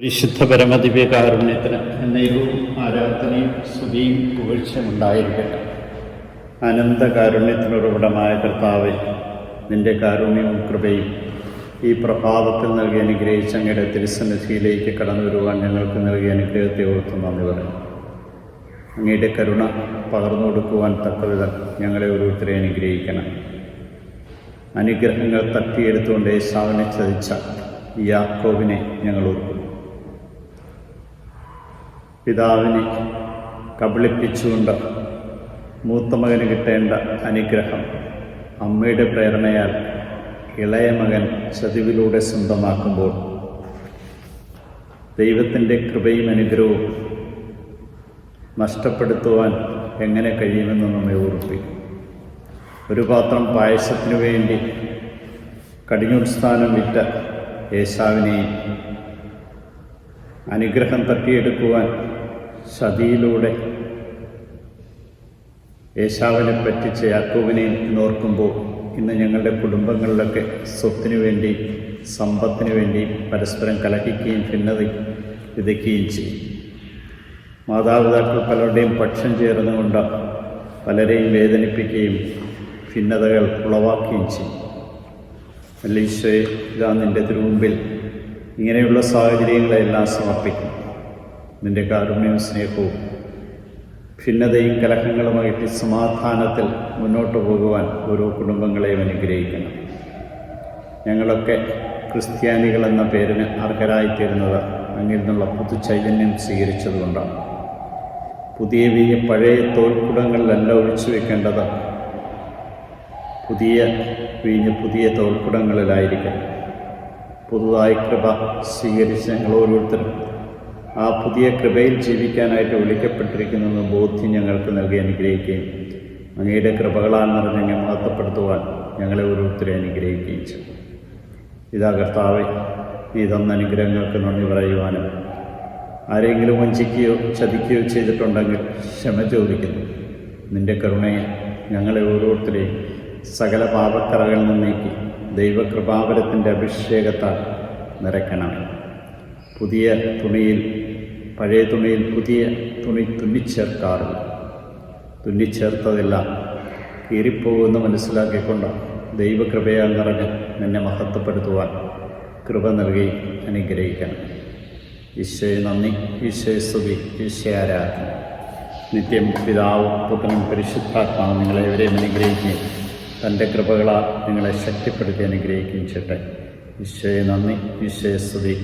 പരിശുദ്ധ പരമദിവ്യകാരുണ്യത്തിന് എന്നേലും ആരാധനയും സ്തുതിയും പുകഴ്ചയും ഉണ്ടായിരിക്കട്ടെ. അനന്ത കാരുണ്യത്തിനുറവിടമായ കർത്താവെ നിന്റെ കാരുണ്യവും കൃപയും ഈ പ്രഭാതത്തിൽ നൽകി അനുഗ്രഹിച്ച അങ്ങയുടെ തിരുസന്നിധിയിലേക്ക് കടന്നു വരുവാൻ ഞങ്ങൾക്ക് നൽകിയ അനുഗ്രഹത്തെ ഓർത്ത് നന്ദി പറയും അങ്ങയുടെ കരുണ പകർന്നു കൊടുക്കുവാൻ തക്കവിധം ഞങ്ങളെ ഓരോരുത്തരെ അനുഗ്രഹിക്കണം. അനുഗ്രഹങ്ങൾ തട്ടിയെടുത്തുകൊണ്ട് യേശാവിനെ ചതിച്ച യാക്കോവിനെ ഞങ്ങൾ ഓർക്കുന്നു. പിതാവിനെ കബളിപ്പിച്ചുകൊണ്ട് മൂത്ത മകന് കിട്ടേണ്ട അനുഗ്രഹം അമ്മയുടെ പ്രേരണയാൽ ഇളയ മകൻ ചതിവിലൂടെ സ്വന്തമാക്കുമ്പോൾ ദൈവത്തിന്റെ കൃപയും അനുഗ്രഹവും നഷ്ടപ്പെടുത്തുവാൻ എങ്ങനെ കഴിയുമെന്ന് നമ്മെ ഓർപ്പിക്കും. ഒരു പാത്രം പായസത്തിനു വേണ്ടി കടിഞ്ഞുസ്ഥാനം വിറ്റ യേശാവിനെയും അനുഗ്രഹം തട്ടിയെടുക്കുവാൻ സതിയിലൂടെ യേശാവിനെ പറ്റിച്ച് യാക്കോവിനെ നോർക്കുമ്പോൾ ഇന്ന് ഞങ്ങളുടെ കുടുംബങ്ങളിലൊക്കെ സ്വത്തിനു വേണ്ടി സമ്പത്തിനു വേണ്ടി പരസ്പരം കലഹിക്കുകയും ഭിന്നത വിതയ്ക്കുകയും ചെയ്യും. മാതാപിതാക്കൾ പലരുടെയും പക്ഷം ചേർന്നുകൊണ്ട് പലരെയും വേദനിപ്പിക്കുകയും ഭിന്നതകൾ ഉളവാക്കുകയും ചെയ്യും. അല്ല ഈശോയെ ഇതാ നിന്റെ തിരുമുമ്പിൽ ഇങ്ങനെയുള്ള സാഹചര്യങ്ങളെല്ലാം സമർപ്പിക്കും നിന്റെ കാരുണ്യവും സ്നേഹവും ഭിന്നതയും കലഹങ്ങളുമായിട്ട് സമാധാനത്തിൽ മുന്നോട്ട് പോകുവാൻ ഓരോ കുടുംബങ്ങളെയും അനുഗ്രഹിക്കണം. ഞങ്ങളൊക്കെ ക്രിസ്ത്യാനികൾ എന്ന പേരിന് അർഹരായിത്തീരുന്നത് അങ്ങിൽ നിന്നുള്ള പുതു ചൈതന്യം സ്വീകരിച്ചതുകൊണ്ടാണ്. പുതിയ വീഞ്ഞ് പഴയ തോൽക്കുടങ്ങളിലല്ല ഒഴിച്ചു വെക്കേണ്ടത്. പുതിയ വീഞ്ഞ് പുതിയ തോൽക്കുടങ്ങളിലായിരിക്കും പുതുതായി കൃപ സ്വീകരിച്ച് ഞങ്ങൾ ഓരോരുത്തരും ആ പുതിയ കൃപയിൽ ജീവിക്കാനായിട്ട് വിളിക്കപ്പെട്ടിരിക്കുന്നെന്ന് ബോധ്യം ഞങ്ങൾക്ക് നൽകി അനുഗ്രഹിക്കുകയും അങ്ങയുടെ കൃപകളാൽ നിറഞ്ഞ മഹത്വപ്പെടുത്തുവാൻ ഞങ്ങളെ ഓരോരുത്തരെ അനുഗ്രഹിക്കുകയും ചെയ്യും ഇതാ കർത്താവെ നീ തന്ന അനുഗ്രഹങ്ങൾക്ക് നന്ദി പറയുവാനും ആരെങ്കിലും വഞ്ചിക്കുകയോ ചതിക്കുകയോ ചെയ്തിട്ടുണ്ടെങ്കിൽ ക്ഷമ ചോദിക്കുന്നു. നിന്റെ കരുണയെ ഞങ്ങളെ ഓരോരുത്തരെയും സകല പാപക്കറകളിൽ നിന്നേക്ക് ദൈവകൃപാപരത്തിന്റെ അഭിഷേകത്താൽ നിറയ്ക്കണമേ. പുതിയ തുണിയിൽ പഴയ തുണിയിൽ പുതിയ തുണി തുന്നിച്ചേർക്കാറില്ല. തുന്നിച്ചേർത്തതെല്ലാം കീറിപ്പോകുമെന്ന് മനസ്സിലാക്കിക്കൊണ്ട് ദൈവകൃപയാൽ നിറഞ്ഞ് നിന്നെ മഹത്വപ്പെടുത്തുവാൻ കൃപ നൽകി അനുഗ്രഹിക്കണം. ഈശോയെ നന്ദി. ഈശോയെ സ്തുതി. ഈശോ ആരാധന. നിത്യം പിതാവും പുത്രനും പരിശുദ്ധാത്മാവ് നിങ്ങളെ എവരെയും അനുഗ്രഹിക്കുകയും തന്റെ കൃപകളാൽ നിങ്ങളെ ശക്തിപ്പെടുത്തി അനുഗ്രഹിക്കുകയും ചെയ്യട്ടെ. ഈശോയെ നന്ദി. ഈശോയെ സ്തുതി.